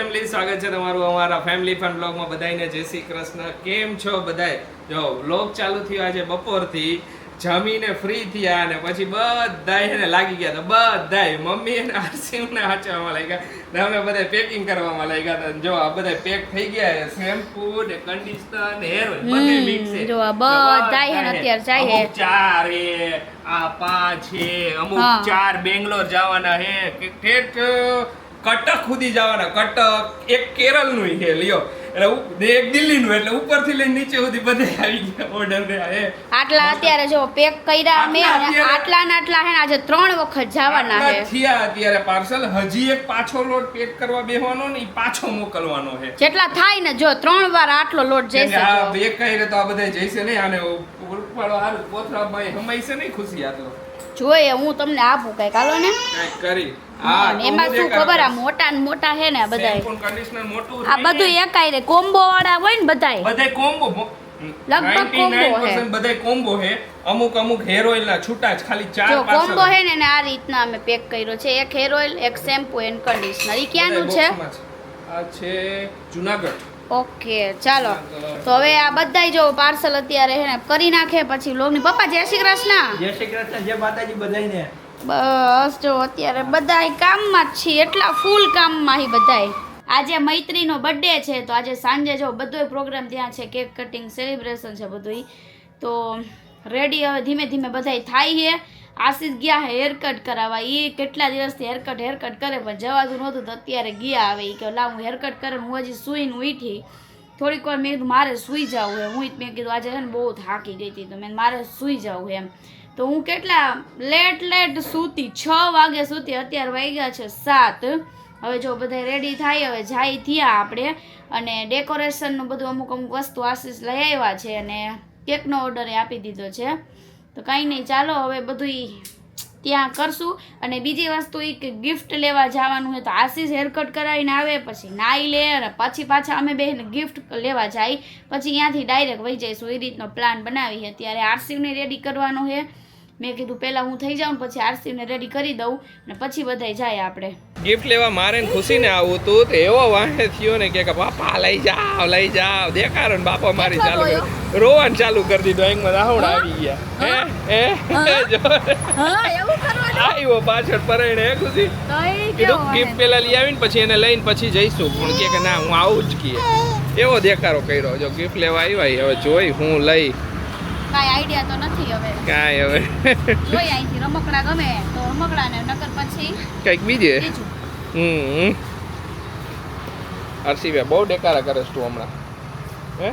Family સ્વાગત છે તમારું અમારા ફેમિલી ફન બ્લોગમાં બધાને જય શ્રી કૃષ્ણ. કેમ છો બધાય? જો બ્લોગ ચાલુ થયો આજે બપોરથી. જમીને ફ્રી થયા અને પછી બધા એને લાગી ગયા તો બધા મમ્મી અને આરસીમને હાચવામાં લાગ્યા. અમે બધા પેકિંગ કરવામાં લાગ્યા હતા. જો આ બધા પેક થઈ ગયા છે. શેમ્પુ ને કન્ડિશનર ને હેર બધે મિક્સ છે. જો બધાય હે અત્યારે જાય. ચાર એ આ પાંચ હે અમુક ચાર બેંગ્લોર જવાના હે ઠેઠ કટક સુધી જવાના. કટક એક કેરળનું હે લ્યો. એટલે એક દિલ્હી નું એટલે ઉપરથી લઈને નીચે સુધી બધે આવી ગયા ઓર્ડર ને હે આટલા અત્યારે જો પેક કર્યા મે આટલા ને આટલા હે આજે ત્રણ વખત જવાના હે થયા અત્યારે પાર્સલ હજી એક પાછો લોટ પેક કરવા બેહવાનો ને પાછો મોકલવાનો છે. જેટલા થાય ને જો ત્રણ વાર આટલો લોટ જશે આ બે કઈ તો આ બધા જઈશે નહીં આને ઉપાડો હારું કોથળામાં હમાઈ છે નહીં ખુશી આટલો. જોઈએ હું તમને આપું કઈ કાલો ને. કઈ કરી. હા, ને એમાં શું ખબર આ મોટા ને મોટા હે ને બધાય? મોટું આ બધું એકાય રે કોમ્બો વાળા હોય ને બધાય. બધાય કોમ્બો લગભગ હે. બધાય કોમ્બો હે અમુક અમુક હેર ઓઇલ ના છૂટા જ ખાલી ચાર જો કોમ્બો હે ને આ રીતના અમે પેક કર્યો છે. એક હેર ઓઇલ એક શેમ્પુ એન્ડ કન્ડિશનર ઈ ક્યાંનું છે? બધાય. આ જુનાગઢ. ઓકે ચાલો. તો હવે આ બધાય જો પાર્સલ અત્યારે હે ને કરી નાખે પછી. લોગની પપ્પા જય શ્રી કૃષ્ણ. જય શ્રી કૃષ્ણ જય માતાજી બધાયને. બસ જો અત્યારે બધાય કામમાં જ છીએ. એટલા ફૂલ કામમાં બધાય. આજે મૈત્રીનો બર્થડે છે, તો આજે સાંજે જો બધોય પ્રોગ્રામ ત્યાં છે કેક કટિંગ સેલિબ્રેશન છે બધું તો રેડી હવે ધીમે ધીમે બધાય થાય છે આશીષ ગયા હે હેરકટ કરાવવા. એ કેટલા દિવસથી હેરકટ હેરકટ કરે, પણ જવાતું નહોતું, તો અત્યારે ગયા આવે એ કે લા હું હેરકટ કરે, હું હજી સૂઈને ઉઠી. થોડીક વાર મેં કીધું, મારે સૂઈ જવું હે હું મેં કીધું, આજે છે ને બહુ થાકી ગઈ હતી. તો મેં મારે સૂઈ જવું એમ. તો હું કેટલા? લેટ લેટ સૂતી, છ વાગે સૂતી, અત્યારે વાગ્યા છે સાત. હવે જો બધા રેડી થાય, હવે જાય થયા આપણે. અને ડેકોરેશનનું બધું અમુક અમુક વસ્તુ આશીષ લઈ આવ્યા છે અને કેકનો ઓર્ડર આપી દીધો છે. તો કાંઈ નહીં, ચાલો હવે બધું ત્યાં કરશું. અને બીજી વસ્તુ એ કે ગિફ્ટ લેવા જવાનું હોય તો આશીષ હેરકટ કરાવીને આવે, પછી નાઈ લે અને પછી પાછા અમે બેન ગિફ્ટ લેવા જાય. પછી ત્યાંથી ડાયરેક્ટ વહી જઈશું. એ રીતનો પ્લાન બનાવી અત્યારે ત્યારે આરસીવને રેડી કરવાનો છે. મેં કીધું પહેલાં હું થઈ જાઉં પછી આરસીવને રેડી કરી દઉં અને પછી બધાય જાય આપણે. ગિફ્ટ લેવા મારે ને ખુશીને આવું હતું તો એવો વાહે થયો ને કે બાપા લઈ જાવ લઈ જાવ દેખાડો ને બાપા મારી ચાલુ કરી. રોવાનું ચાલુ કરી દીધો એક રાહુલ રાહુડ આવી ગયા. હે? હે? જો. આવ્યો પાછળ પરણે હે ખુશી? કીધું ગિફ્ટ પેલા લઈ આવીને પછી એને લઈને પછી જઈશું. પણ કે કે ના હું આવું જ કીએ. એવો દેખાડો કર્યો. જો ગિફ્ટ લેવા આવ્યા હવે જોઈ હું લઈ. કાંઈ આઈડિયા તો નથી હવે. કાંઈ હવે. જોઈ અહીંથી રમકડા ગમે તો રમકડા ને નકર પછી કંઈક બીજે? હમ. અરસીબે બહુ ડેકારા કરે છે તું હમણાં. હે?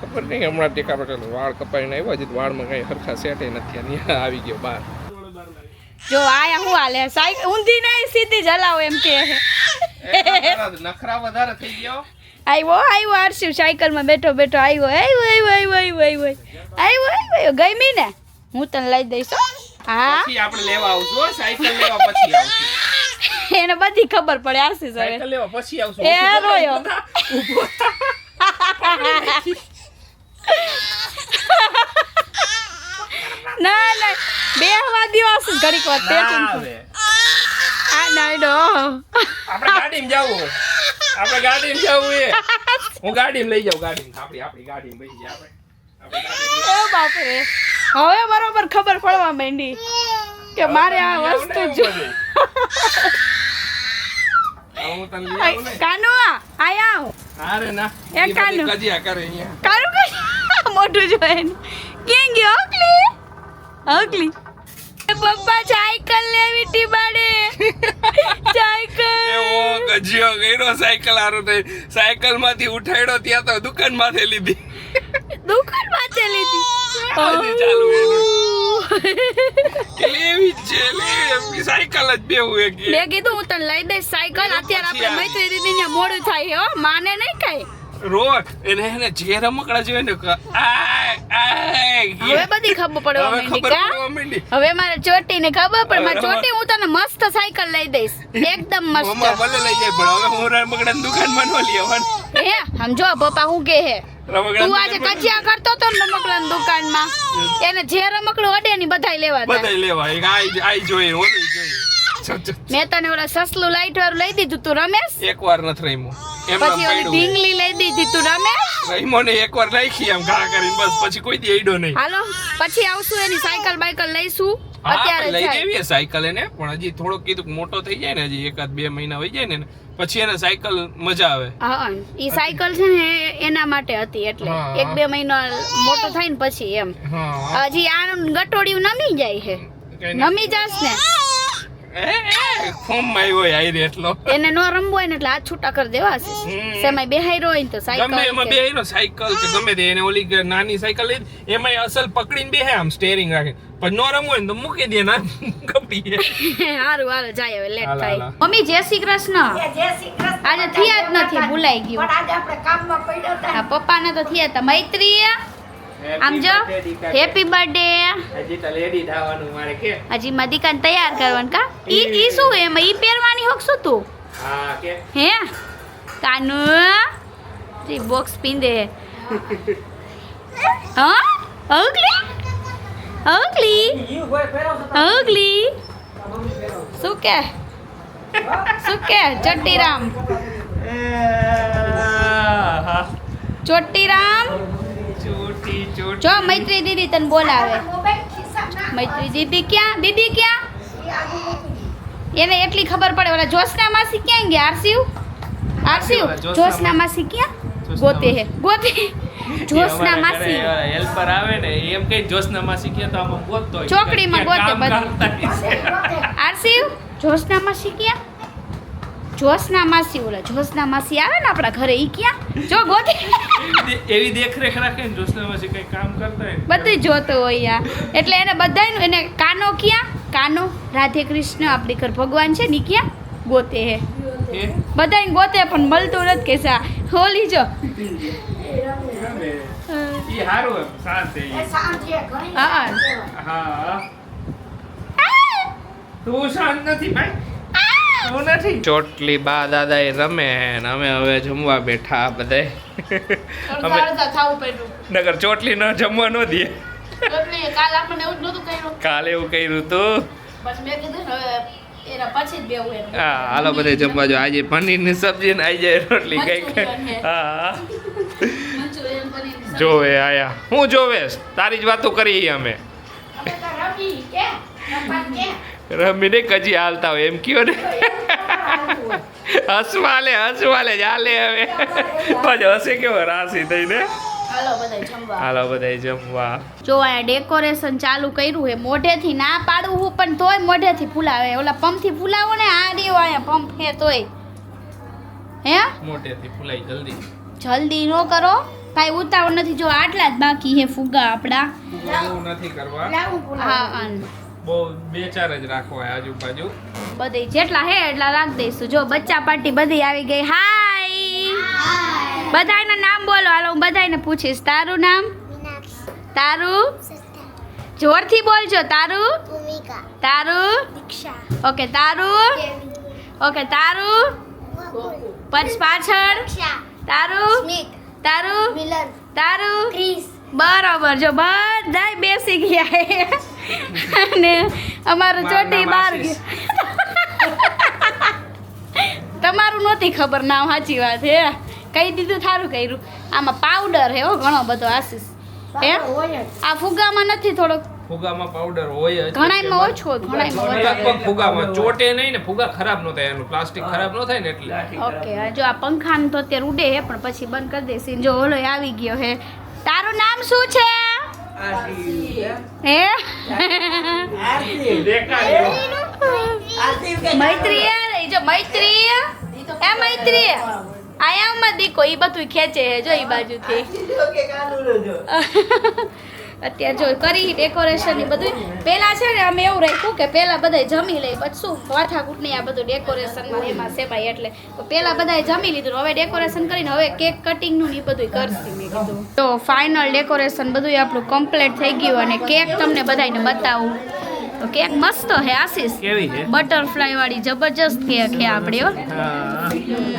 ખબર નહીં હમણાં ટેકા પટેલ વાળ કપાઈને આવ્યા છે વાળમાં કઈ હરખા સેટે નથી અને આવી ગયો બહાર જો આયા હું હાલે? સાયકલ ઊંધી નહીં સીધી જલાવ એમ કે નખરા વધારે થઈ ગયો. આવ્યો આવ્યો આરસી સાયકલમાં બેઠો બેઠો આવ્યો આવ્યો આવ્યો આવ્યો આવ્યો આવ્યો આવ્યો આવ્યો ગમી ને? હું તને લઈ દઈશ હો. આપણે લેવા આવશું સાયકલ લેવા પછી આવશું. એને બધી ખબર પડે આરસી હવે સાયકલ લેવા પછી આવશું. એ રોયો. ના ના બે હવા દિવસ ઘડીક વાર તે. આ નાઈડો આપણે ગાડીમાં જાવું. આપણે ગાડીમાં જવું એ. હું ગાડીમાં લઈ જાઉં ગાડીમાં. આપણી આપણી ગાડીમાં બેસી જાય આપણે. ઓ બાપરે. હવે બરોબર ખબર પડવા માંડી કે મારે આ વસ્તુ જો. કાનુ આયા આવ અરે ના. એ કાનુ. કજિયા કરે અહીંયા. કાનુ મોટું જોઈને ક્યાં ગયો અકલી પપ્પા સાયકલ લેવી ટી બાડે સાયકલ એવો ગજિયો કર્યો સાયકલ આરો તે સાયકલમાંથી ઉઠાડ્યો ત્યાં તો દુકાન માથે લીધી? દુકાનમાં લીધી ચાલુ લેવી છે લેવી. સાયકલ જ બેવું એક મેં કીધું હું તને લઈ દઈશ સાયકલ અત્યારે આપણે મૈત્રી દીદી ને મોડું થાય હો. માને નહીં કઈ? રોજ. એને એને જે રમકડા જોઈએ ને આય હવે બધી ખબર પડવા હવે માંડી કા? હવે મારે ચોટી ને ખબર પડે મારે ચોટી હું તને મસ્ત સાયકલ લઈ દઈશ. એકદમ મસ્ત. ભલે લઈ જાય પણ હવે હું રમકડા દુકાનમાં નો લઈ આવવાનું. હે સમજો પપ્પા હું કે હે? તું આજે કચિયા કરતો તો ને રમકડાની દુકાનમાં? એને જે રમકડું અડે ની બધાય લેવા બધાય લેવા એક આઈ આઈ જોઈએ ઓલી જોઈએ. મેં તને ઓલા સસલું લાઈટ વાળું લઈ દીધું તું રમેશ? એક વાર નથી રમ્યું. પછી ઓલી ઢીંગલી લઈ દીધી તું રમે? રમ્યો ને એક નાખી એમ ઘા કરીને બસ પછી કોઈ દી નહીં. હાલો પછી આવશું એની સાયકલ બાયકલ લઈશું. અત્યારે લઈ દેવી સાયકલ એને પણ હજી થોડો કીધું મોટો થઈ જાય ને હજી એકાદ બે મહિના હોય જાય ને પછી એને સાયકલ મજા આવે. હા ઈ સાયકલ છે ને એના માટે હતી એટલે એક બે મહિનો મોટો થાય ને પછી એમ. હજી આ ગટોડિયું નમી જાય છે. નમી જાસ ને એને નો રમવો હોય ને એટલે આ છૂટા કરી દેવા છે. સેમાય બેહાઈ હોય તો સાયકલ ગમે એમાં બેહાયરો બે સાયકલ કે ગમે તે એને ઓલી નાની સાયકલ લઈ એમાં અસલ પકડીને બેહે આમ સ્ટેરિંગ રાખે. પણ નો રમવું હોય ને તો મૂકી દે ના કપડી હારું હારું જાય હવે લેટ થાય. મમ્મી જય શ્રી કૃષ્ણ. જય શ્રી કૃષ્ણ. આજે થયા જ નથી ભૂલાઈ ગયું. પણ આજે આપણે કામમાં પડ્યા હતા. પપ્પાને તો થયા હતા મૈત્રી આમ જો હેપી બર્થડે હજી તો લેડી થવાનું મારે કે. હજી માં દીકાને તૈયાર કરવાનું કા? ઈ ઈ શું એમાં ઈ પહેરવાની હોક શું તું? હા કે. હે? કાનુ જી બોક્સ પીંદે હા? અગલી અગલી ઈ કોઈ ફેરવશે તો અગલી મમ્મી ફેરવશે. શું કે? શું કે ચટ્ટીરામ હા ચોટ્ટીરામ ચોટી ચોટી જો મૈત્રી દીદી તને બોલાવે. મૈત્રી દીદી ક્યાં? દીદી ક્યાં. એને એટલી ખબર પડે. ઓલા જોશના માસી ક્યાં ગયા? આરસીયુ? આરસીયુ? જોશના માસી. ક્યાં? ગોતે હે. ગોતે. જોશના માસી. હેલ્પર આવે ને એમ કઈ જોશના માસી ક્યાં? તો આમાં ગોતતો. ચોકડીમાં ગોતે બધું. જોશના માસી ક્યાં? જોશના માસી ઓલા જોશના માસી આવે ને આપણા ઘરે ઈ ક્યાં? જો ગોતે. એવી દેખરેખ રાખે ને જોશનામાં કઈ કામ કરતા હોય બધું જોતો હોય યા એટલે એને બધા એને કાનો ક્યાં? કાનો. રાધે કૃષ્ણ આપણી ઘર ભગવાન છે ને ક્યાં? ગોતે હે. એ બધાય ગોતે પણ મળતું નથી કે સા હોલી જો. ઈ હારું એમ શાંત હા. હા. તું શાંત નથી ભાઈ. નથી. ચોટલી બા દાદા એ રમે ને અમે હવે જમવા બેઠા બધે. અમે નગર ચોટલી ન જમવા ન દે. કાલ એવું કર્યું. કાલે એવું કર્યું તું. પછી મેં કીધું ને હવે એના પછી જ બેવું એનું હા હાલો બધે જમવા જો આજે પનીરની સબ્જી ને આવી જાય રોટલી કંઈક. હા. જોવે આયા. હું જોવે? તારી જ વાતો કરી અમે. રમીને કજી હાલતા હોય એમ કયો ને? હસવાલે હસવાલે જ હાલે હવે. પછી હસે કેવો રાશી થઈને. હાલો બધાય જમવા. હાલો બધાય જમવા. જો અહીંયા ડેકોરેશન ચાલુ કર્યું હે મોઢેથી ના પાડવું હું પણ તોય મોઢેથી ફૂલાવે. ઓલા પંપથી ફૂલાવો ને આ રહ્યો અહીંયા પંપ હે તોય. હે? જલ્દી. જલ્દી નો કરો. કઈ ઉતાવળ નથી. જો આટલા જ બાકી હે ફુગા આપડા નથી કરવા. હા. બહુ બે ચાર જ રાખવા આજુબાજુ. બધી જેટલા હે એટલા રાખી દઈશું. જો બચ્ચા પાર્ટી બધી આવી ગઈ. હાય બધાયના નામ બોલો. હાલો હું બધાયને પૂછીશ. તારું નામ? તારું? જોરથી બોલજો. તારું? તારું? ઓકે તારું? ઓકે તારું? પછી પાછળ? તારું? તારું? તારું? ક્રિસ. બરાબર જો બધા બેસી ગયા અને અમારું ચોટી બહાર બાર ગયું. તમારું નહોતી ખબર ના સાચી વાત હે. કહી દીધું થારું કર્યું. આમાં પાવડર હે ઘણો બધો આશીષ. હે? આ ફુગામાં નથી થોડોક? ફુગામાં પાવડર હોય જ. ઘણાયમાં ઓછો લગભગ ફુગામાં ચોટે નહીં ને ફુગા ખરાબ ન થાય એનું પ્લાસ્ટિક ખરાબ ન થાય ને એટલે. ઓકે જો આ પંખાનું તો અત્યારે ઉડે હે પણ પછી બંધ કરી દેસી જો ઓલો આવી ગયો હે. તારું નામ શું છે? હે? મૈત્રી જો મૈત્રી એ મૈત્રી આયામાં દીકો ઈ બધું ખેંચે હે જો એ બાજુથી. અત્યારે જો કરી ડેકોરેશન એ બધું. પેલા છે ને અમે એવું રાખ્યું કે પેલા બધાય જમી લઈ પછી શું? માથાકૂટ નહીં આ બધું ડેકોરેશનમાં એમાં સેવાય એટલે. તો પેલા બધાએ જમી લીધું હવે ડેકોરેશન કરીને હવે કેક કટિંગનું ને ઈ બધું કરશે મેં કીધું. તો ફાઇનલ ડેકોરેશન બધું આપણું કમ્પ્લીટ થઈ ગયું અને કેક તમને બધાને બતાવું. તો કેક મસ્ત હે આશીષ. કેવી છે? બટરફ્લાય વાળી જબરજસ્ત કેક હે આપણે હો.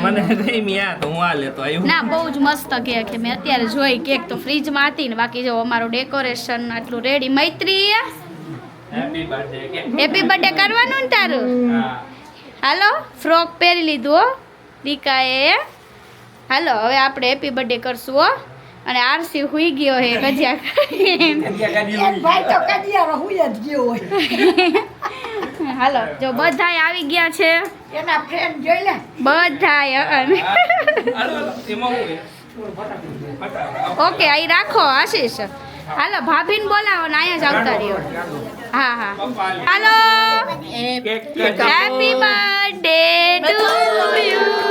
મને ગઈ મિયા તો હું આ લેતો આવ્યો. ના બહુ જ મસ્ત કેક હે. મેં અત્યારે જોઈ કેક તો ફ્રીજમાં હતી ને બાકી જો અમારું ડેકોરેશન આટલું રેડી મૈત્રી હેપી બર્થડે કે હેપી બર્થડે કરવાનું ને તારું? હાલો ફ્રોક પહેરી લીધું હો. દીકાએ હાલો હવે આપણે હેપી બર્થડે કરશું હો. અને આરસી હુઈ ગયો હે કજિયા ભાઈ તો કડિયા હુઈ જ ગયો હોય. હાલો જો બધાય આવી ગયા છે. એના ફ્રેન્ડ જોઈ લે. બધાય. ઓકે અહીં રાખો આશીષ. હાલો ભાભીને બોલાવો ને અહીંયા જ આવતા રહ્યો. હા હા. Hello. Happy birthday to you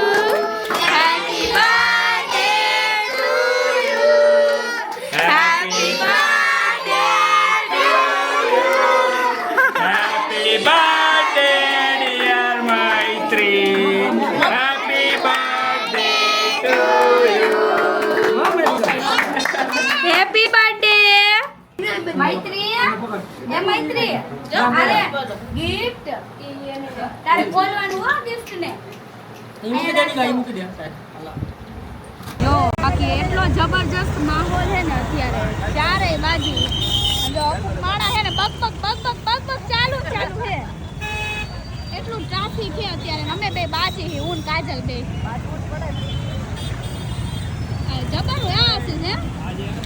happy birthday Maitri એ મૈત્રી જો અરે ગિફ્ટ તારે બોલવાનું હો ગિફ્ટ ને જો બાકી એટલો જબરજસ્ત માહોલ છે ને અત્યારે. ચારેય બાજુ. માણા છે ને બક બક બક બક બક બક ચાલુ ચાલુ છે. એટલું ટ્રાફિક છે અત્યારે અમે બે બાજી હી હું કાજલ બે. જબર હોય આસી ને?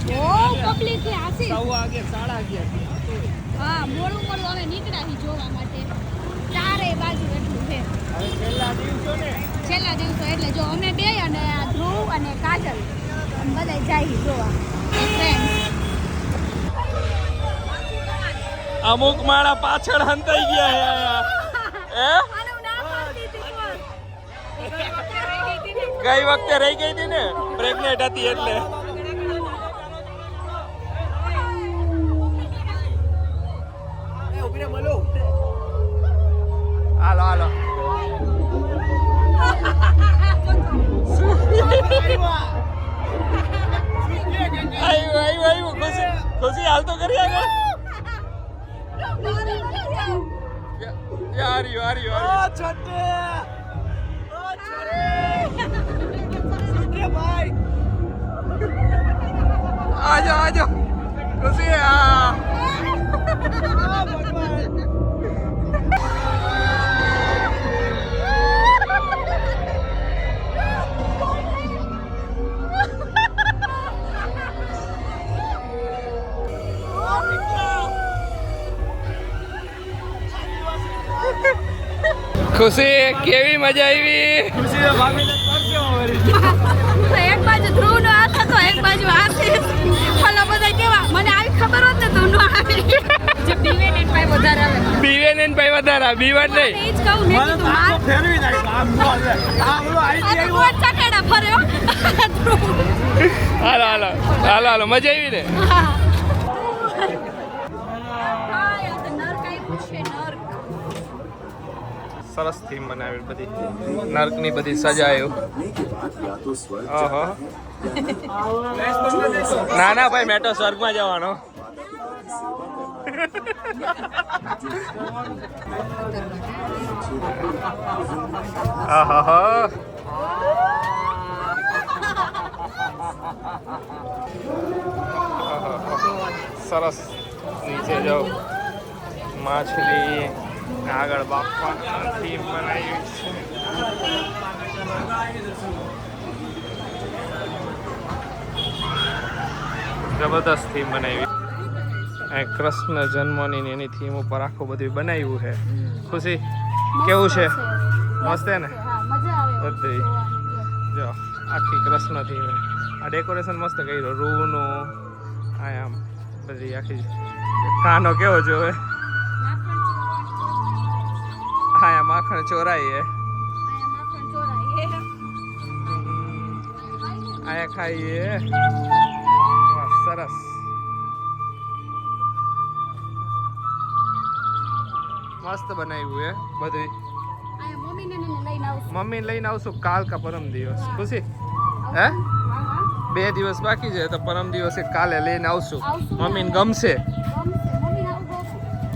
હે બહુ પબ્લિક છે આશીષ હા મોડું મોડું અમે નીકળ્યા હી જોવા માટે. ચારેય બાજુ એટલું છે. છેલ્લા દિવસો એટલે જો અમે બે અને આ ધ્રુવ અને કાજલ બધા જાય જોવા. ફ્રેન્ડ અમુક માળા પાછળ હંતાઈ ગયા હે હે ગઈ વખતે રહી ગઈ હતી ને? પ્રેગ્નેન્ટ હતી એટલે. હાલો હાલો. આવ્યું આવ્યું આવ્યું ખુશી ખુશી હાલ તો કરી આગળ યાર યાર યાર આજો આજો ખુશી કેવી મજા આવી? એક બાજુ ધ્રુવ નો હાથ હતો એક બાજુ આશીષ ઓલા બધા કેવા? મને આવી ખબર હોત ને તો નો આવી. જે પીવે ને ભાઈ વધારે આવે. બીવે ને ભાઈ વધારા બીવાડ નહીં એ જ કહું મેં કીધું માર. આ તો બહુ જ ચકેડા ફર્યો. હાલો હાલો. હાલો હાલો મજા આવી ને હા હા યાર તો નર્ક આપ્યું છે નર્ક સરસ થીમ બનાવી બધી. નર્કની બધી સજાયું. ઓહો ના ના, ભાઈ મેટો સ્વર્ગમાં જવાનો. સરસ. નીચે જાઓ. માછલી. આગળ બાપા થીમ બનાવી છે. જબરદસ્ત થીમ બનાવી. કૃષ્ણ જન્મની ને એની થીમ ઉપર આખું બધું બનાવ્યું છે. ખુશી? કેવું છે? મસ્ત ને? બધી. જો આખી કૃષ્ણ થીમ આ ડેકોરેશન મસ્ત કર્યું. રૂનું આ આમ બધી આખી કાનો કેવો જોવે? માખણ ચોરાઈએ. આયા ખાઈએ. વાહ સરસ. મસ્ત બનાવ્યું એ બધું મમ્મી લઈને આવશું. કાલ કા પરમ દિવસ. ખુશી? હે? બે દિવસ બાકી છે તો પરમ દિવસે કાલે લઈને આવશું. આવશું મમ્મીને ગમશે?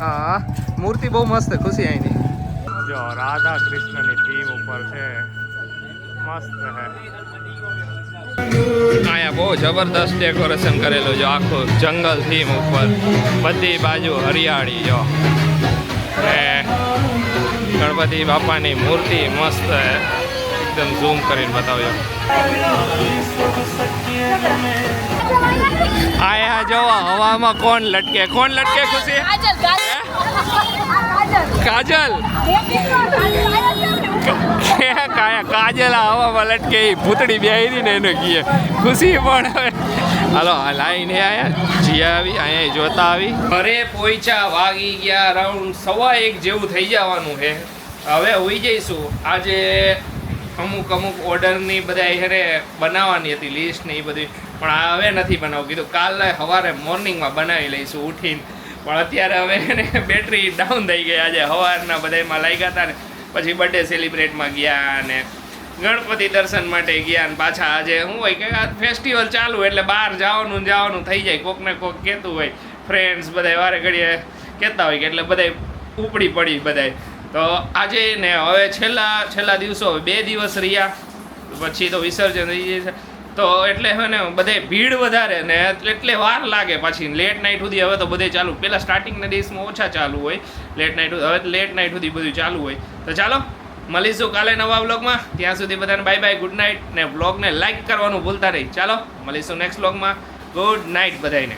હા મૂર્તિ બહુ મસ્ત ખુશી અહીંની. જો રાધા કૃષ્ણની થીમ ઉપર છે. મસ્ત હે. અહીંયા બહુ જબરદસ્ત ડેકોરેશન કરેલું છે આખું જંગલ થીમ ઉપર. બધી બાજુ હરિયાળી જો. ને ગણપતિ બાપાની મૂર્તિ મસ્ત છે એકદમ ઝૂમ કરીને બતાવ્યો આયા જો હવામાં કોણ લટકે? કોણ લટકે ખુશી? કાજલ. કાયા, કાજલ હવામાં લટકે ભૂતડી બેહી ને એને કીએ. ખુશી પણ હવે. હાલો લાઈને આયા. જીયા આવી અહીંયા જોતા આવી. ઘરે પોઈચા વાગી ગયા રાઉન્ડ સવા એક જેવું થઈ જવાનું છે. હવે હોઈ જઈશું. આજે અમુક અમુક ઓર્ડરની બધા હેરે બનાવવાની હતી લિસ્ટ ને એ બધી. પણ હવે નથી બનાવું. કીધું કાલે સવારે મોર્નિંગમાં બનાવી લઈશું ઉઠીને. પણ અત્યારે હવે એને બેટરી ડાઉન થઈ ગઈ. આજે સવારના બધામાં લાગ્યા હતા ને, પછી બર્થડે સેલિબ્રેટમાં ગયા અને ગણપતિ દર્શન માટે ગયા ને પાછા આજે શું હોય કે આ ફેસ્ટિવલ ચાલુ એટલે બહાર જવાનું જવાનું થઈ જાય. કોકને કોક કહેતું હોય ફ્રેન્ડ્સ બધા વારે ઘડીએ કહેતા હોય કે એટલે બધા ઉપડી પડી બધાય. તો આજે ને હવે છેલ્લા છેલ્લા દિવસો બે દિવસ રહ્યા. પછી તો વિસર્જન થઈ જાય છે. તો એટલે હવે બધે ભીડ વધારે ને એટલે વાર લાગે પાછી. લેટ નાઇટ સુધી હવે તો બધે ચાલુ. પહેલાં સ્ટાર્ટિંગના દિવસમાં ઓછા ચાલુ હોય. લેટ નાઇટ હવે લેટ નાઇટ સુધી બધું ચાલુ હોય. તો ચાલો, મળીશું કાલે નવા બ્લોગમાં ત્યાં સુધી બધાને બાય બાય ગુડ નાઇટ ને વ્લોગને લાઇક કરવાનું ભૂલતા નહીં. ચાલો, મળીશું નેક્સ્ટ બ્લોગમાં ગુડ નાઇટ બધાને